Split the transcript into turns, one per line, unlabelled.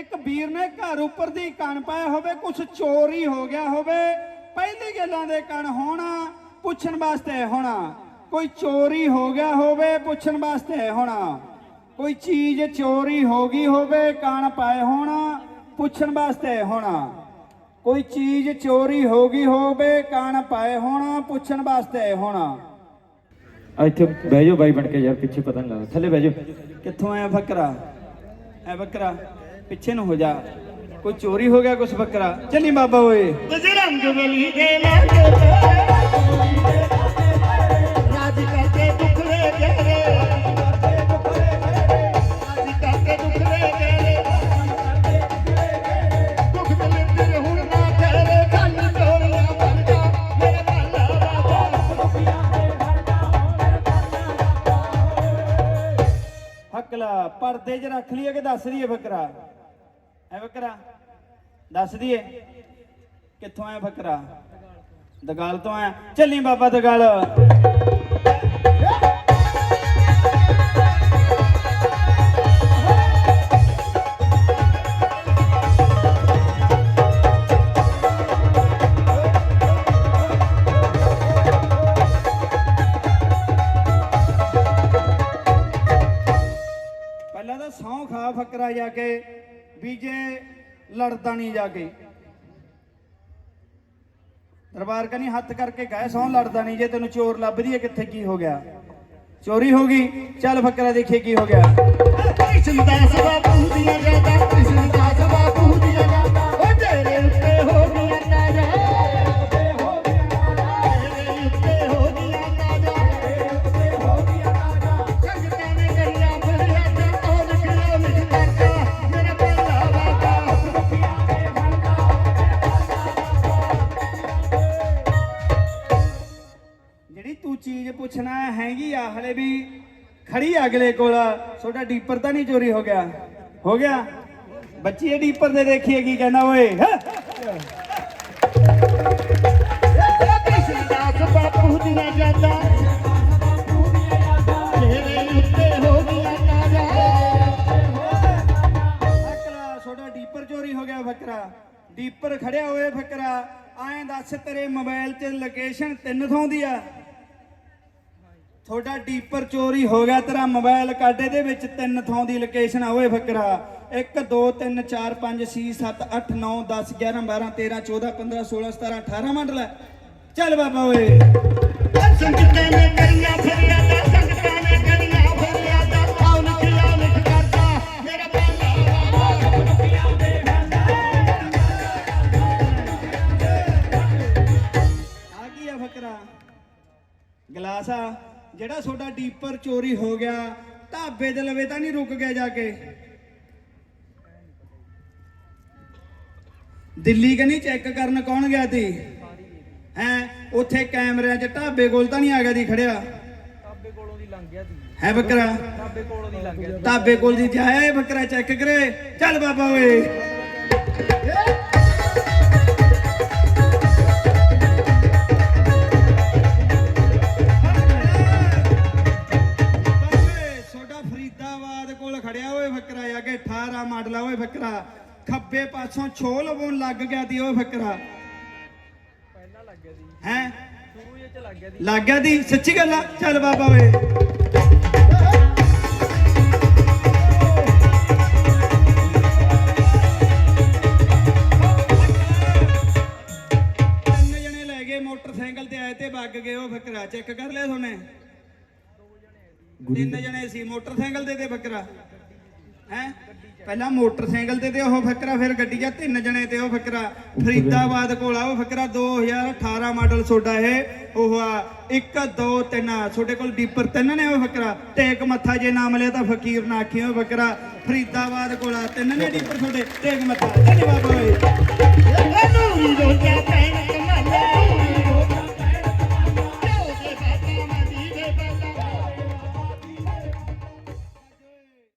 ਇੱਕ ਵੀਰ ਨੇ ਘਰ ਉੱਪਰ ਦੀ ਕਣ ਪਾਇਆ ਹੋਵੇ ਕੁਝ ਚੋਰੀ ਹੋ ਗਿਆ ਹੋਵੇ ਪਹਿਲੀ ਗੱਲਾਂ ਦੇ ਕਣ ਹੋਣਾ ਪੁੱਛਣ ਵਾਸਤੇ ਹੋਣਾ ਕੋਈ ਚੋਰੀ ਹੋ ਗਿਆ ਹੋਵੇ ਪੁੱਛਣ ਵਾਸਤੇ ਹੋਣਾ ਕੋਈ ਚੀਜ਼ ਚੋਰੀ ਹੋ ਗਈ ਹੋਵੇ ਕਣ ਪਾਏ ਹੋਣਾ ਪੁੱਛਣ ਵਾਸਤੇ ਹੋਣਾ ਕੋਈ ਚੀਜ਼ ਚੋਰੀ ਹੋ ਗਈ ਹੋਵੇ ਕਣ ਪਾਏ ਹੋਣਾ ਪੁੱਛਣ ਵਾਸਤੇ ਹੋਣਾ
ਇੱਥੇ ਬਹਿ ਜਾਓ ਬਾਈ ਬਣ ਕੇ ਯਾਰ ਪਿੱਛੇ ਪਤਾ ਨਹੀਂ ਲੱਗਦਾ ਥੱਲੇ ਬਹਿ ਜਾਓ ਕਿੱਥੋਂ ਆਇਆ ਫਕਰਾ ਐ ਬੱਕਰਾ ਪਿੱਛੇ ਨੂੰ ਹੋ ਜਾ ਕੋਈ ਚੋਰੀ ਹੋ ਗਿਆ ਕੁਛ ਬੱਕਰਾ ਚੱਲੀ ਬਾਬਾ ਓਏ ਬਜਰੰਗ ਬਲੀ ਦੇ ਨਾਲ ਰਾਜ ਕਰਕੇ ਤੇਰੇ ਕਰਕੇ ਦੁੱਖ ਹੁਣ ਨਾ ਪਰਦੇ 'ਚ ਰੱਖ ਲਈਏ ਕਿ ਦੱਸ ਦਈਏ ਬੱਕਰਾ ਹੈ ਬੱਕਰਾ ਦੱਸ ਦਈਏ ਕਿੱਥੋਂ ਆਇਆ ਫਕਰਾ ਦਗਾਲ ਤੋਂ ਆਇਆ ਚੱਲੀ ਬਾਬਾ ਦਗਾਲ ਪਹਿਲਾਂ ਤਾਂ ਸੌਂ ਖਾ ਫਕਰਾ ਜਾ ਕੇ ਵੀ ਜੇ ਲੜਦਾ ਨਹੀਂ ਜਾ ਕੇ ਦਰਬਾਰ ਕਨੀ ਹੱਥ ਕਰਕੇ ਕਹੇ ਸੌ ਲੜਦਾ ਨਹੀਂ ਜੇ ਤੈਨੂੰ ਚੋਰ ਲੱਭਦੀ ਹੈ ਕਿੱਥੇ ਕੀ ਹੋ ਗਿਆ ਚੋਰੀ ਹੋ ਗਈ ਚੱਲ ਫੱਕਰਾ ਦੇਖੇ ਕੀ ਹੋ ਗਿਆ ਕ੍ਰਿਸ਼ਨ ਦਾਸ ਬਾਪੂ ਦੀਆਂ ਯਾਦਾਂ ਕ੍ਰਿਸ਼ਨ ਦਾਸ ਪੁੱਛਣਾ ਹੈਗੀ ਆ ਹਲੇ ਵੀ ਖੜੀ ਅਗਲੇ ਕੋਲ ਤੁਹਾਡਾ ਡੀਪਰ ਤਾਂ ਨਹੀਂ ਚੋਰੀ ਹੋ ਗਿਆ ਹੋ ਗਿਆ ਬੱਚੀ ਇਹ ਡੀਪਰ ਦੇ ਦੇਖੀਏ ਕੀ ਕਹਿੰਦਾ ਓਏ ਬਾਪੂ ਨਾ ਫਕਰਾ ਡੀਪਰ ਖੜਿਆ ਹੋਏ ਫਕਰਾ ਆਏ ਦੱਸ ਤੇਰੇ ਮੋਬਾਈਲ ਤੇ ਲੋਕੇਸ਼ਨ ਤਿੰਨ ਥੋਂ ਦੀ ਆ ਤੁਹਾਡਾ ਡੀਪਰ ਚੋਰੀ ਹੋ ਗਿਆ ਤੇਰਾ ਮੋਬਾਈਲ ਕੱਢ ਇਹਦੇ ਵਿੱਚ ਤਿੰਨ ਥਾਂ ਦੀ ਲੋਕੇਸ਼ਨ ਆ ਓਏ ਫਕਰਾ 1 2 3 4 5 6 7 8 9 10 11 12 13 14 15 16 17 18 ਮੰਡਲ ਹੈ ਚੱਲ ਬਾਬਾ ਓਏ ਗਲਾਸਾ ਕੌਣ ਕਰਦਾ ਮੇਰਾ ਫਕਰਾ ਗਲਾਸ ਆ ਜਿਹੜਾ ਤੁਹਾਡਾ ਡੀਪਰ ਚੋਰੀ ਹੋ ਗਿਆ ਢਾਬੇ ਦੇ ਲਵੇ ਤਾਂ ਨਹੀਂ ਰੁਕ ਗਿਆ ਜਾ ਕੇ ਦਿੱਲੀ ਕਨੀ ਚੈੱਕ ਕਰਨ ਕੌਣ ਗਿਆ ਸੀ ਹੈ ਉੱਥੇ ਕੈਮਰਿਆਂ 'ਚ ਢਾਬੇ ਕੋਲ ਤਾਂ ਨਹੀਂ ਆ ਗਿਆ ਦੀ ਖੜਿਆ ਢਾਬੇ ਕੋਲੋਂ ਦੀ ਲੰਘ ਗਿਆ ਦੀ ਹੈ ਬੱਕਰਾ ਢਾਬੇ ਕੋਲੋਂ ਦੀ ਲੰਘ ਗਿਆ ਢਾਬੇ ਕੋਲ ਦੀ ਜਾਏ ਬੱਕਰਾ ਚੈੱਕ ਕਰੇ ਚੱਲ ਬਾਬਾ ਓਏ 18 ਮਾਡਲਾ ਓਏ ਫਕਰਾ ਖੱਬੇ ਪਾਸੋਂ ਛੋਲ ਲਵੋਂ ਲੱਗ ਗਿਆ ਦੀ ਓਏ ਫਕਰਾ ਪਹਿਲਾਂ ਲੱਗ ਗਿਆ ਦੀ ਹੈ ਸ਼ੁਰੂ ਵਿੱਚ ਲੱਗ ਗਿਆ ਦੀ ਲੱਗ ਗਿਆ ਦੀ ਸੱਚੀ ਗੱਲ ਆ ਚੱਲ ਬਾਬਾ ਓਏ ਜਣੇ ਲੈ ਗਏ ਮੋਟਰਸਾਈਕਲ ਤੇ ਆਏ ਤੇ ਵੱਗ ਗਏ ਓ ਫਕਰਾ ਚੈੱਕ ਕਰ ਲਿਆ ਤੁਹਾਨੇ ਤਿੰਨ ਜਣੇ ਸੀ ਮੋਟਰਸਾਈਕਲ ਦੇ ਤੇ ਬੱਕਰਾ ਹੈ ਪਹਿਲਾਂ ਮੋਟਰਸਾਈਕਲ ਤੇ ਤੇ ਉਹ ਫਕਰਾ ਫਿਰ ਗੱਡੀ ਆ ਤਿੰਨ ਜਣੇ ਤੇ ਉਹ ਫਕਰਾ ਫਰੀਦਾਬਾਦ ਕੋਲ ਆ ਉਹ ਫਕਰਾ 2018 ਮਾਡਲ ਛੋਡਾ ਇਹ ਉਹ ਆ 1 2 3 ਤੁਹਾਡੇ ਕੋਲ ਡੀਪਰ ਤਿੰਨ ਨੇ ਉਹ ਫਕਰਾ ਟੇਕ ਮੱਥਾ ਜੇ ਨਾਮ ਲਿਆ ਤਾਂ ਫਕੀਰ ਨਾ ਆਖੀ ਉਹ ਫਕਰਾ ਫਰੀਦਾਬਾਦ ਕੋਲ ਆ ਤਿੰਨ ਨੇ ਡੀਪਰ ਤੁਹਾਡੇ ਟੇਕ ਮੱਥਾ ਧੰਨਵਾਦ ਬਾਬਾ ਜੀ